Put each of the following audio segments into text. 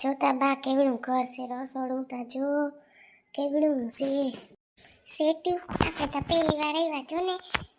જોતા બા કેવડું ઘર છે, રસોડું તા જો કેવડું છે. શેતી આપણે તો પહેલી વાર આવ્યા જો ને,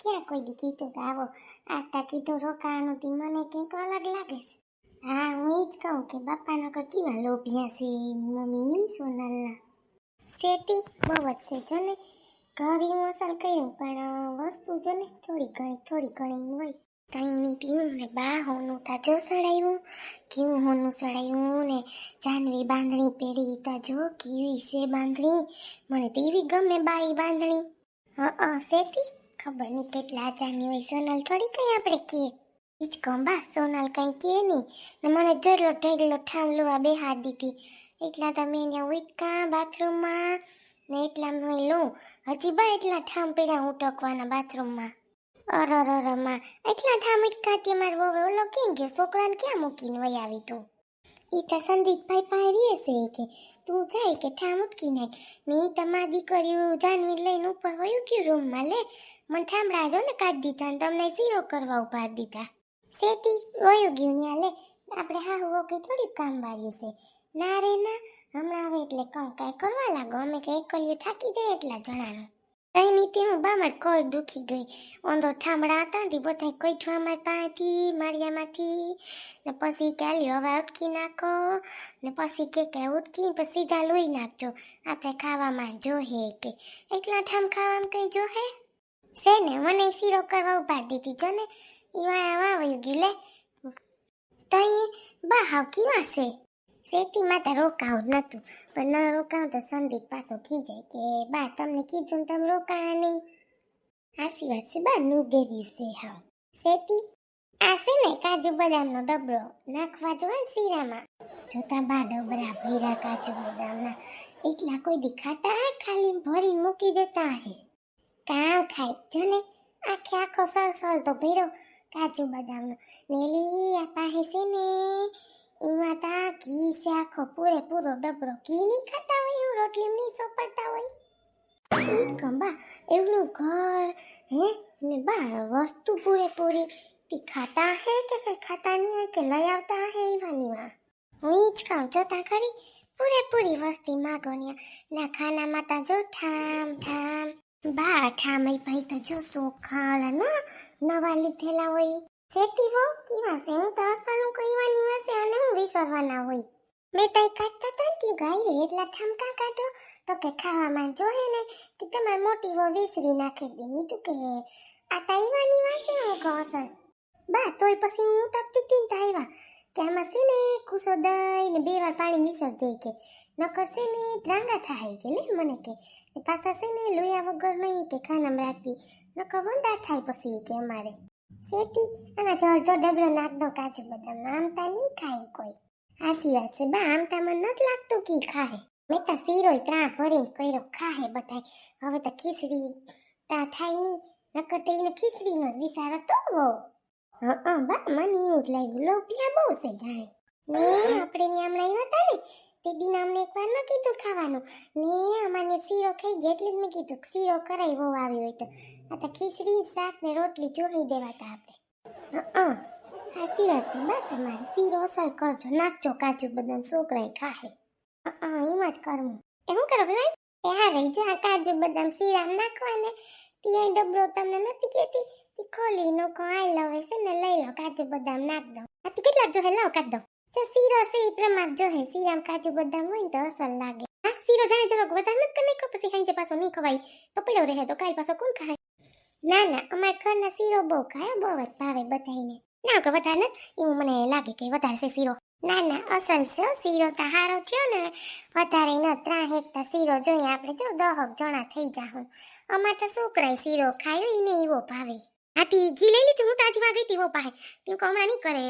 ક્યાં કોઈ દી કીધું કે આવો આ તા કીધું રોકાવાનું તી, મને કંઈક અલગ લાગે છે. હા, હું એ જ કહું કે બાપાનો કે કેવા લોભિયા છે મમ્મીની સોનલના. શેતી બહુ જ છે જો ને, ઘર ઇમોશનલ કર્યું, પણ વસ્તુ જો ને, થોડી ઘણી થોડી ઘણી હોય. તઈની પીવું ને બા હોનું તા જો સડાયું કેવું હોનું સડાયું ને જાનવી બાંધણી પેઢી તા જો કેવી છે બાંધણી, મને તેવી ગમે બાઈ બાંધણી. હા સેતી ખબર નહીં કેટલા જાની હોય સોનલ થોડી કઈ આપણે કીએ. ઈ જ બા, સોનલ કંઈ કહે નહીં ને મને જેટલો ઢેગલો ઠામલો આ બેહાર દીધી. એટલા તમે અહીંયા ઉટકા બાથરૂમમાં ને એટલા મેં લઉં હજી બા એટલા ઠામ પીડા ઉટકવાના બાથરૂમમાં. અરરમાં. એટલા ઠામીટ કાતી માર વહુ ઓલો કેમ કે છોકરાને ક્યાં મૂકીને વઈ આવી તું? ઈ તો સંદીપભાઈ પાસે છે કે તું જાય કે ઠામ ઉટકી નાખ. ને ઈ તમારી દીકરીઓ જાનવી લઈને ઉપર વયું ગયું રૂમમાં લે, મને થાંભળા જો ને કાઢી દીધા ને તમને સીરો કરવા ઊભા દીધા. સેતી વયું ગયું ન્યા, લે. આપણે હા હું કે થોડીક કામ વાળ્યું છે. ના રે, ના. હમણાં હવે એટલે કહું કાંઈ કરવા લાગો. અમે કે એકલીઓ થાકી જાય એટલા જણાનું. કઈ નીતિ હું બામાં કોઈ દુખી ગઈ ઓંધો ઠામડા હતા ને બધા કોઈ અમારી પાસેથી માળિયામાંથી ને પછી કે આલ્યો હવે ઉટકી નાખો ને પછી કે કે ઉટકી પછી સીધા લોહી નાખજો આપણે ખાવામાં જોહે કે એટલા ઠામ ખાવામાં કઈ જોહે છે ને મને શીરો કરવા ઊભા દીધી જો ને ઈવા આવા વયું ગયું લે તો એ બા હાવ કીવા છે શેતીમાં તો રોકાવું નતું પણ ન રોકાવું તો સંદીપ પાછો ખીજાય કે, બા, તમને કીધું તમે રોકાણા નહીં. આસી વાત છે, બા નુગેર્યું છે હા શેતી? આ છે ને કાજુ બદામનો ડબરો. નાખવા જો ને શીરામાં. જોતા બા, ડબરા ભીરા કાજુ બદામના. એટલા કોઈ દેખાતા ખાલી ભરી મૂકી દેતા હે. કામ ખાય? જો ને, આખે આખો સળ સળ તો ભીરો કાજુ બદામનો. નેલી આ પાસે છે ને એમાં તા ઘી છે પૂરેપૂરો ડબરો. ઘી નહીં ખાતા હોય એવું, રોટલી નહીં સોપડતા હોય. કંબા એવડું ઘર, હે? ને બા, વસ્તુ પૂરેપૂરી. તી ખાતા હે કે કઈ ખાતા નહીં હોય કે લઈ આવતા હે એવાની માં? હું જ કહું, જોતા ખરી? પૂરેપૂરી વસ્તી માગોનિયા ના, ખાનામાં તા જો ઠામ ઠામ. બા ઠામય ભાઈ તો જો સોખાલા ના? નવા લીધેલા હોય. સેતી વો કેવા છે? હું તો અસલું વિસરવાના હોય. મેં તઈ કાઢતા તા ને તી રે, એટલા ઠમકા કાઢો. તો કે ખાવામાં જોહે ને, તે તમાર મોટી વો વિસરી નાખે દે મીધું કે, આ તાઈવાની વાસે હું કહું અસલ બા, તોય પછી હું ટકતી તીન તાઈવા કે આમાં છે ને કુસો દઈ ને બે વાર પાણી મિસર જાય કે. નકર છે ને, દ્રાંગા થાય કે લે મને કે. પાછા છે ને, લોયા વગર નહીં કે ખાનામ રાખતી. નકર વંદા થાય પછી કે અમારે. શેતી? આના જળ જો ડબરો નાખ દો કાજુ બદામ આમતા નહીં ખાય કોઈ. હાસી વાત છે બા આમ મને નથી લાગતું કે ખાય મેં તો શીરો ત્રા ભરીને કર્યો, ખાહે બધાય. હવે તો ખીચડી તા થાય નહીં નકર તો એને ખીચડીનો જ વિચાર હતો બહુ. હં બા, મને એવું જ લાગ્યું. લોભિયા બહુ છે જાણે. ને આપણે ને હમણાં આવ્યા હતા ને તે દિન અમને એકવાર ન કીધું ખાવાનું. ને અમાને શીરો ખાઈ ગયા એટલે જ મેં કીધું શીરો કરાય બહુ આવ્યો હોય તો. આ તો ખીચડી, શાક ને રોટલી જોઈ દેવાતા આપણે. હં. વાત છે બા તમારે શીરો અસર કરજો નાખજો કાજુ બદામ છોકરાએ ખાહે એમ જ કરવું એ શું કરો ભાઈ એ હા રહી જા કાજુ બદામ શીરા નાખવાને ત્યાં ડબરો તમને નથી કહેતી તે ખોલી નો કો આઈ લવે છે ને લઈ લો કાજુ બદામ નાખ દો આથી કેટલાક જોહે લાવ કાઢ દો જો શીરો છે એ પ્રમાણ જોહે શીરામ કાજુ બદામ હોય તો અસર લાગે હા શીરો જાણે જરાક વધારે નથી નાખો પછી હાંજે પાછો નહીં ખવાય તો પડ્યો રહે તો કાલ પાછો કોણ ખાય ના ના, અમારા ઘરના શીરો બહુ ખાય, બહુ જ ભાવે બધાયને. ના કે વધારે ને એવું મને લાગે કે વધારે છે શીરો ના ના અસલ છે શીરો તો હારો થયો ને વધારે ન ત્રણ હેકતા શીરો જોઈએ આપણે જો દહક જણા થઈ જાહું અમાર તો છોકરાએ શીરો ખાયો એને એવો ભાવે આથી ઘી લઈ લીધું હું તો આજે વાગી હતી વો પાસે તું હમણાં નહીં કરે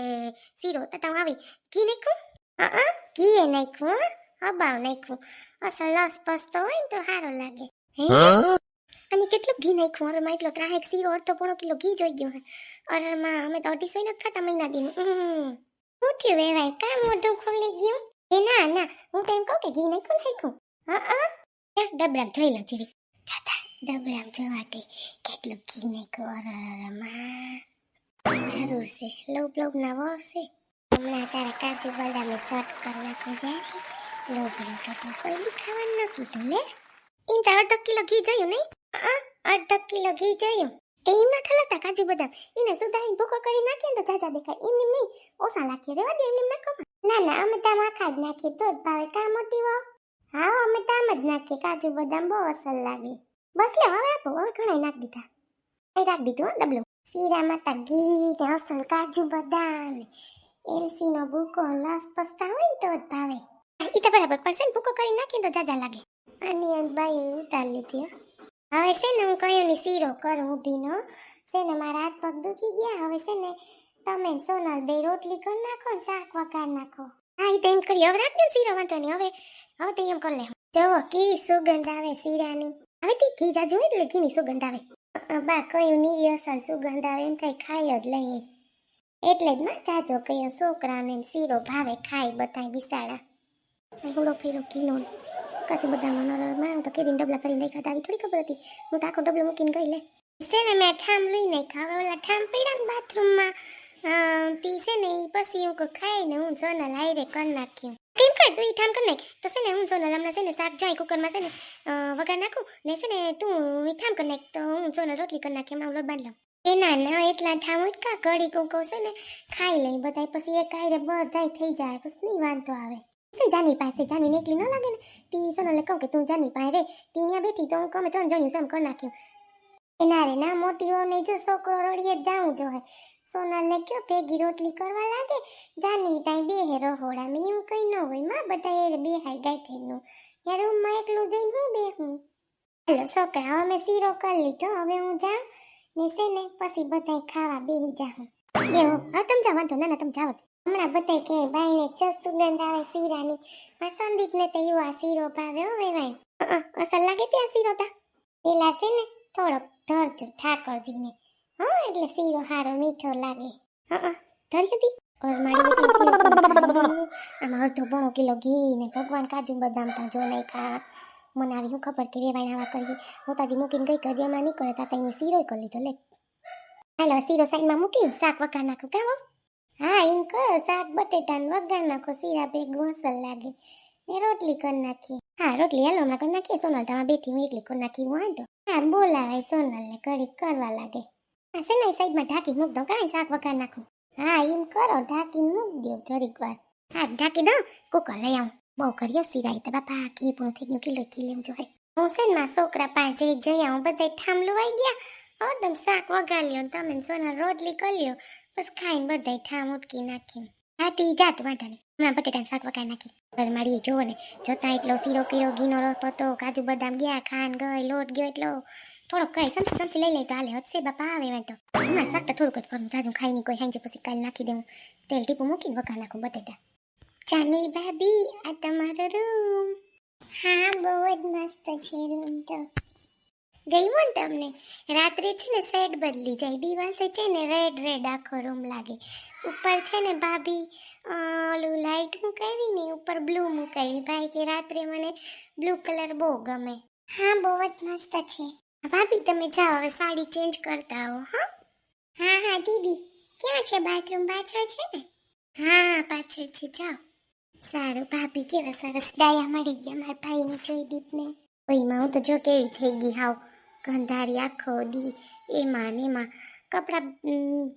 શીરો તો તું આવી ઘી નાખું હા ઘી એ નાખ્યું હં? હબાવ નાખ્યું અસલ પસ હોય ને તો સારો લાગે હે અને કેટલું ઘી નાખ્યું? અરમાં એટલો ત્રાહેક શીરો, અડધો પોણો કિલો ઘી જોઈ ગયો અરમાં અરે અમે તો અઢીસો નથી ખાતા મહિના દિન. શું થયું વેવાય કામ મોઢું ખોલી ગયું? એ ના ના, હું તો એમ કહું કે ઘી નાખ્યું નાખ્યું. હા હા ડબરામ જોઈ લો જીવી. જાતા ડબરામ જોવા ગઈ કેટલું ઘી નાખ્યું? અરમાં જરૂર છે. લોભ લોભ ના વસે હમણાં તારા કાજુ બદામે શોર્ટ કરી નાખું જ્યારે લોભ લાગે તો કોઈ બી ખાવાનું ન કીધું, લે. એમ તો અડધો કિલો ઘી જોયું નહીં? અ, અડધો કિલો ઘી જોયું. એમાં ખલાતા કાજુ બદામ. એને સુધારીને ભૂકો કરી નાખીએ ને તો જાજા દેખાય. એમ નહીં. ઓછા નાખીએ રેવા દે એમ નાખો. ના ના અમે તામ આખા જ નાખીએ. તો જ ભાવે કા મોટી વાવ? હા અમે તામ જ નાખીએ. કાજુ બદામ બહુ અસર લાગે. બસ લે હવે આપો. હવે ઘણા નાખ દીધા. એ રાખી દીધું ડબલું. શીરામાં તા ઘી ને અસલ કાજુ બદામ એલસી એલસીનો ભૂકો લસ પસ્તા હોય ને તો જ ભાવે. ઈ તો બરાબર પણ છે ને ભૂકો કરી નાખીએ તો જાજા લાગે. આની આ બાઈ ઉતાર લીધી હો. હવે છે ને હું કયો ની શીરો કરું ઊભીનો છે ને મારા હાથ પગ દુખી ગયા. હવે છે ને તમે સોનલ બે રોટલી કરી નાખો ને શાક વઘાર નાખો. હા એ તો એમ કરી હવે રાખજો શીરો, વાંધો નહીં. હવે હવે તો એમ કરી લે. જુઓ, કેવી સુગંધ આવે શીરાની. હવે તે ઘી જાજુ એટલે ઘીની સુગંધ આવે. બા, કયું નીવી અસલ સુગંધ આવે એમ થાય ખાઈ જ લઈએ એટલે જ માં જાજો કયો છોકરાને શીરો ભાવે ખાય બધાય બિસાડા. હુડો ફેરો કીનો કાચું બધા નરરમાં તો કેદીન ડબલા કરીને રાખ્યા આવી થોડી ખબર હતી. હું તો આખો ડબલો મૂકીને ગઈ લે. છે ને મેં ઠામ લઈ નાખ્યા હવે ઓલા ઠામ પડ્યા બાથરૂમમાં. તી છે ને એ પછી હું ખાઈ ને હું સોનલ હાઈરે કરી નાખ્યું. કેમ કર તું ઠામ કરી નાખ? તો છે ને હું સોનલ હમણાં છે ને શાક જાય કુકરમાં છે ને વગર નાખું, ને છે ને તું ઈ ઠામ કરી નાખ, તો હું સોનલ રોટલી કરી નાખી, એમાં લોટ બાંધી લઉં. એના ના એટલા ઠામ ઉટકા કડી કુકો છે ને, ખાઈ લઈ બધાય, પછી એક આયરે બધાય થઈ જાય, પછી નહીં વાંધો આવે. છે જાનવી પાસે ન હું હોયમાં બધા એ બેહાય ગાંઠીનું યાર એકલું જઈને હું બેહું હાલો છોકરા હવે શીરો કરી લીધો હવે હું જાઉં છે ને પછી બધાય ખાવા બેહી જાઉં એવો હા તમે જાઓ હમણાં બધા કે બાઈને ચસ સુગંધ આવે શીરાની. આ સંદીપને તો એવો આ શીરો ભાવે હો વેવાય. અસલ લાગે ત્યાં શીરો તા? પેલા છે ને, થોડોક ધરજો ઠાકોરજીને. હા, એટલે શીરો હારો મીઠો લાગે. હા ધરી હતી ઓર મારી બેટી શીરો બનાવવાનું. આમાં અડધો પોણો કિલો ઘી ને ભગવાન કાજુ બદામ તા જો નહીં ખા મને આવી હું ખબર કે વેવાય આવા કરીએ. મોતાજી મૂકીને ગઈ કે એમાં નીકળે કરે તા તઈને શીરો કરી લીધો. લે. હાલો શીરો સાઈડમાં મૂકી, શાક વઘાર નાખું. કાં હો? એમ કરો શાક, બટેટાને વઘાર નાખો, શીરા બે, ગોસલ લાગે. ને રોટલી કરી નાખીએ. હા, રોટલી હાલો હમણાં કરી નાખીએ, સોનલ તમારે બેઠી, હું એકલી કરી નાખી, હું વાંધો હા બોલાવે સોનલને કડી કરવા લાગે. હા ને સાઈડમાં ઢાંકી મૂક દો કાંઈ શાક વઘાર નાખું. હા, એમ કરો, ઢાંકીને મૂક દો જરીક વાર. હા, ઢાંકી દો કુકર લઈ આવું. બહુ કર્યો સિરાય તો, બાપા ઘી પૂરું થઈ ગયું, કિલો કિલો જોઈએ હું છે ને છોકરા પાંચ જઈ આવું બધા ઠામ લુવાઈ ગયા. હવે શાક લ્યો ને તમે સોના રોટલી કરી લ્યો બસ ખાઈને બધા ઠામ ઉટકી નાખી હાથી જાત વાંધો નહીં હમણાં બટેટાનું શાક વગાડી નાખી ઘર મારી જોવો ને જોતા એટલો શીરો કીરો ઘીનો રસ પતો કાજુ બદામ ગયા ખાન ગઈ લોટ ગયો એટલો થોડોક કઈ સમસી સમસી લઈ લઈ તો હાલે હદસે બાપા આવે તો હમણાં શાક તો થોડુંક જ કરું જાજુ ખાઈ નહીં કોઈ હાંજે પછી કાલે નાખી દેવું તેલ ટીપું મૂકીને વઘાર નાખું બટેટા જાનવી ભાભી આ તમારો રૂમ હા બહુ જ મસ્ત છે રૂમ તો ગયું ને તમને? રાત્રે છે ને સેટ બદલી જાય. દિવસે છે ને રેડ રેડ આખો રૂમ લાગે. ઉપર છે ને ભાભી ઓલું લાઈટ મુકાવી ને ઉપર બ્લુ મુકાવી. ભાઈ કે રાત્રે મને બ્લુ કલર બહુ ગમે. હા, બહુ જ મસ્ત છે. ભાભી, તમે જાઓ. હવે સાડી ચેન્જ કરતા આવો, હા? હા હા, દીદી. ક્યાં છે? બાથરૂમ પાછળ છે ને? હા પાછળ છે. જાઓ. સારું, ભાભી, કેવા સરસ. ડાયા મળી ગયા મારા ભાઈને જોઈ દીપને ઓઈમાં હું તો જો કેવી થઈ ગઈ હાવ. ગંધારી આખો દી એમાં ને એમાં કપડાં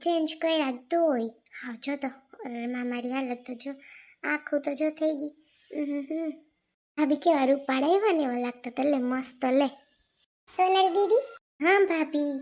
ચેન્જ કર્યા તોય હા જો તો માં મારી હાલત તો જો આખું તો જો થઈ ગઈ. ભાભી કેવા રૂપાડા એવા ને એવા લાગતા તો લે મસ્ત લે. સોનલ દીદી? હા ભાભી.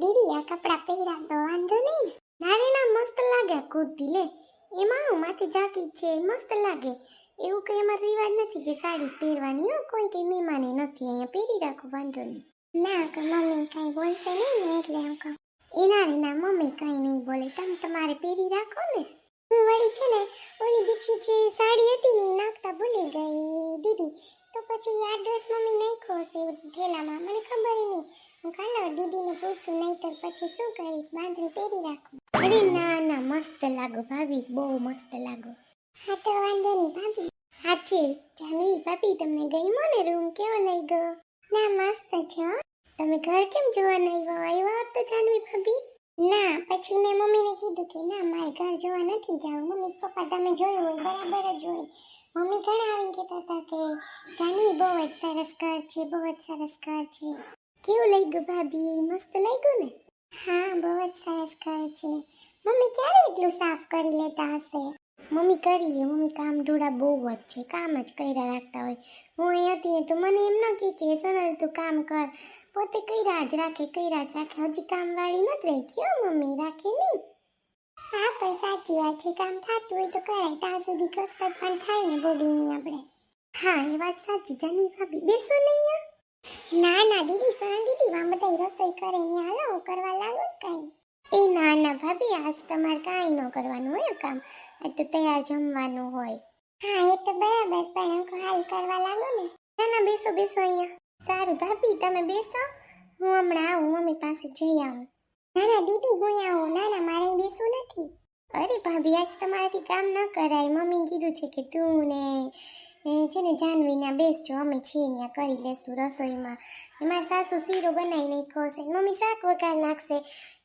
દીદી આ કપડાં પહેર્યા તો વાંધો નહીં ના? રે ના મસ્ત લાગે કુર્તી લે. એમાં હું માથે જાતી છે મસ્ત લાગે. એવું કંઈ અમારો રિવાજ નથી કે સાડી પહેરવાની કોઈ કંઈ મહેમાને નથી અહીંયા પહેરી રાખો વાંધો નહીં. ના કે મમ્મી કંઈ બોલશે નહીં ને એટલે એમ કહું. એના ના મમ્મી કંઈ નહીં બોલે. તમે તમારે પહેરી રાખો ને. હું વળી છે ને, ઓલી બીજી જે સાડી હતી ને નાખતા ભૂલી ગઈ દીદી. તો પછી આ ડ્રેસ મમ્મી નાખ્યો છે થેલામાં મને ખબર નહીં. હું કાલે દીદીને પૂછું નહીં તો પછી શું કરીશ? બાંધણી પહેરી રાખું. અરે ના ના, મસ્ત લાગો ભાભી, બહુ મસ્ત લાગો. હા, તો વાંધો નહીં, ભાભી. સાચી જાનવી ભાભી તમને ગમ્યો ને રૂમ કેવો લઈ ગયો ના મસ્ત છે તમે ઘર કેમ જોવા નહીં આવ્યા? હોત તો જાનવી ભાભી. ના, પછી મેં મમ્મીને કીધું કે ના, મારે ઘર જોવા નથી જવું. મમ્મી પપ્પા, તમે જોયું હોય, બરાબર જ હોય. મમ્મી ઘણા આવીને કહેતા હતા કે જાનવી બહુ જ સરસ ઘર છે, બહુ જ સરસ ઘર છે. કેવું લઈ ગયું ભાભી? મસ્ત લાગ્યું ને? હા, બહુ જ સરસ ઘર છે. મમ્મી ક્યારે એટલું સાફ કરી લેતા હશે? મમ્મી કરી લે. મમ્મી કામ ઢોળા બહુ જ છે. કામ જ કર્યા રાખતા હોય. હું અહીં હતી ને તો મને એમ ન કહે કે સોનલ તું કામ કર. પોતે કર્યા જ રાખે, કર્યા જ રાખે. હજી કામવાળી નથી રહી ક્યાં મમ્મી. રાખે નહીં. હા, પણ સાચી વાત છે. કામ થતું હોય તો કરાય. ત્યાં સુધી કસરત પણ થાય ને બોડીની આપણે. હા, એ વાત સાચી. જાનવી ભાભી, બેસો ને અહીંયા. ના ના, દીદી, સોનલ દીદી વાં બધા રસોઈ કરે ને હાલો, કરવા લાગુ કાંઈ. એ ના ભાભી, આજ તમારે કાંઈ ન કરવાનું હોય કામ. આજ તૈયાર જમવાનું હોય. હા, એ તો બરાબર, પણ એમ હાલ કરવા લાગો ને. ના ના, બેસો બેસો અહીંયા. સારું ભાભી, તમે બેસો. હું હમણાં આવું, મમ્મી પાસે જઈ આવું. ના ના, દીદી, હું આવું. ના ના, મારે બેસવું નથી. અરે ભાભી, આજ તમારાથી કામ ન કરાય. મમ્મી કીધું છે કે તું ને એ છે ને જાનવીના બેસજો અમે છીએ ત્યાં કરી લેશું રસોઈમાં. એમાં સાસુ શીરો બનાવી નાખશે મમ્મી શાક વઘાર નાખશે,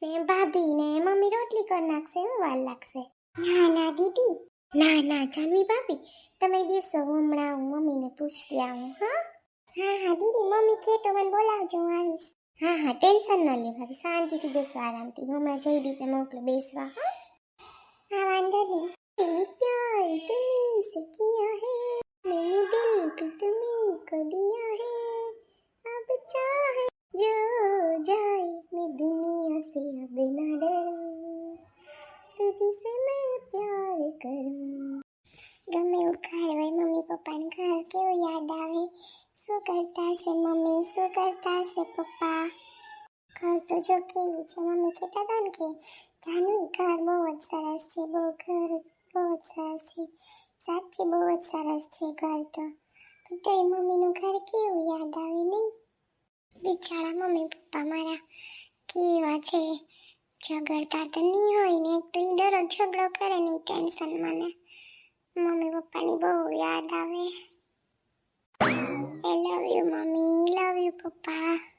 ને ભાભી ને મમ્મી રોટલી કરી નાખશે, હું વાર લાગશે. ના ના, દીદી. ના ના, જાનવી ભાભી, તમે બેસો હમણાં હું મમ્મીને પૂછતી આવું, હા? હા હા, દીદી, મમ્મી કે તો મને બોલાવજો, હું આવીશ. હા હા, ટેન્શન ન લે ભાભી, શાંતિથી બેસો, આરામથી. હમણાં જઈ દીપને મોકલો, બેસવા, હા? હા, વાંધો નહીં. પ્યાર તુમે સે હે? मैंने दिल भी तुम्हें को दिया है अब चाहे जो जाए मैं दुनिया से अब ना डरूं तुझसे मैं प्यार करूं ગમે એવું ઘર હોય મમ્મી પપ્પાને ઘર કેવું યાદ આવે શું કરતા હશે મમ્મી શું કરતા હશે પપ્પા ઘર તો જો કેવું છે મમ્મી કહેતા હતા ને કે જાનવી ઘર બહુ જ સરસ છે બહુ ઘર બહુ જ સરસ છે સાચે, બહુ જ સરસ છે ઘર તો. પણ તો એ મમ્મીનું ઘર કેવું યાદ આવે નહીં બિચારા મમ્મી પપ્પા મારા કેવા છે? ઝઘડતા તો નહીં હોય ને, એક તો એ દરરોજ ઝઘડો કરે ને ટેન્શન મને. મમ્મી પપ્પાની બહુ યાદ આવે. I love you mummy love you papa.